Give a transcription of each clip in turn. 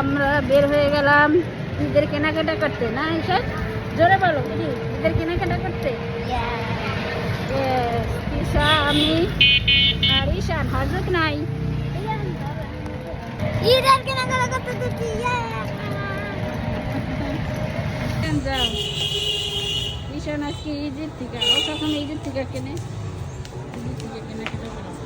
আমরা বের হয়ে গেলাম। ঈদের কেনাকাটা করতে না ঈশান জোরে বলো কি ঈদের কেনাকাটা করতে? ঈশা আমি আর ঈশান হজরত নাই। ঈদের কেনাকাটা করতে যাও। ঈশান আজকে ঈদের থেকে ও তখন ঈদের থেকে কেনে। ঈদের থেকে কেনাকাটা করে।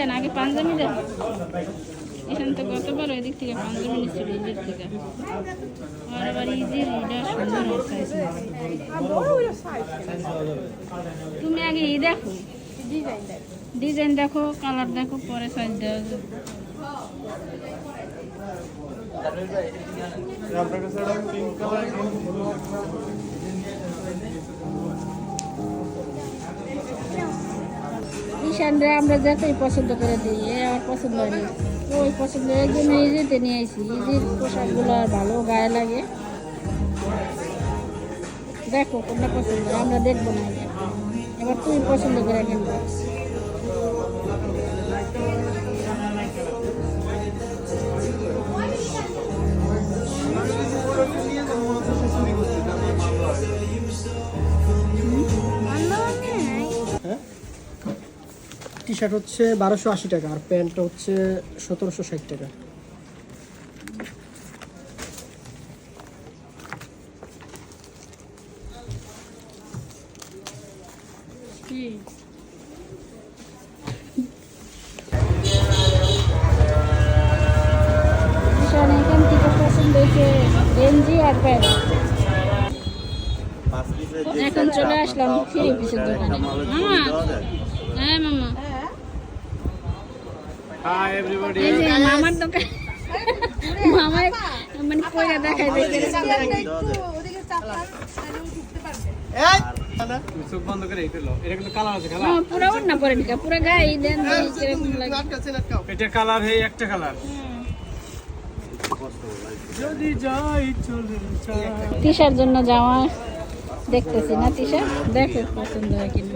ঈশান আগে পাঞ্জাবি দেন। ঈশান তো গতবার ওই দিক থেকে পাঞ্জাবি নিচ্ছিল ঈদের থেকে। আর আবার ঈটা সুন্দর তুমি আগে ই দেখো। ডিজাইন দেখো, কালার দেখো, পরে সাইজ দেওয়া ঈশানরে আমরা যতই পছন্দ করে দিই, এ আমার পছন্দ হয়নি। ওই পছন্দ এর জন্য ইজিতে নিয়ে আসি ইজির পোশাকগুলো ভালো, গায়ে লাগে। দেখো কোনটা পছন্দ, আমরা দেখব না। এবার তুই পছন্দ করে কিনবো টি শার্ট হচ্ছে বারোশো আশি টাকা আর প্যান্টটা হচ্ছে সতেরোশো ষাট টাকা। এখান চলে আসলাম ফিরে পিসের দোকানে। হ্যাঁ মামা। হাই এভরিবডি এই যে মামার দোকান। মামার মানে দেখাই দেখে চোখ বন্ধ করে এই ফেলো এটা কিন্তু কালার আছে খেলা। মামা পুরো না পরে নিকা পুরো গায়ে দেন দেন কীরকম লাগে। এটা কালার হে একটা কালার। যদি যাই চলে যাই। তিশার জন্য জামা দেখতেছি না তিশা? দেখো পছন্দ হয় কিনা।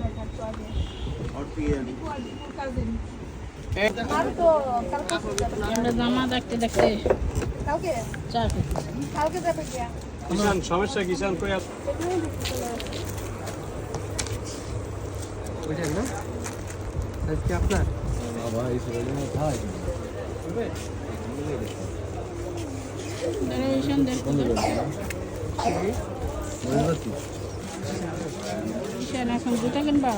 আমরা জামা দেখতে দেখতে চা খেতেছি কিষান সমস্যা কিষান কই আপ ওইটা না আজকে আপনার দাঁড়াও, ঈশান দেখতে দাও। এখন জুতা কিনবা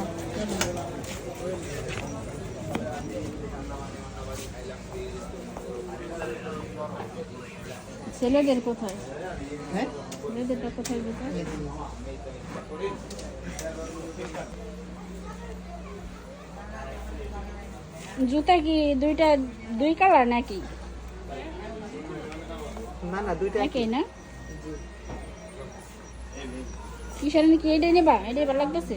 ছেলেদের কোথায়? হ্যাঁ? ছেলেদেরটা কোথায় জুতা জুতা কি দুইটা দুই কালার নাকি? না না দুইটা একই না? কিসের কি এটাই নেবা? এটাই ভালো লাগতেছে?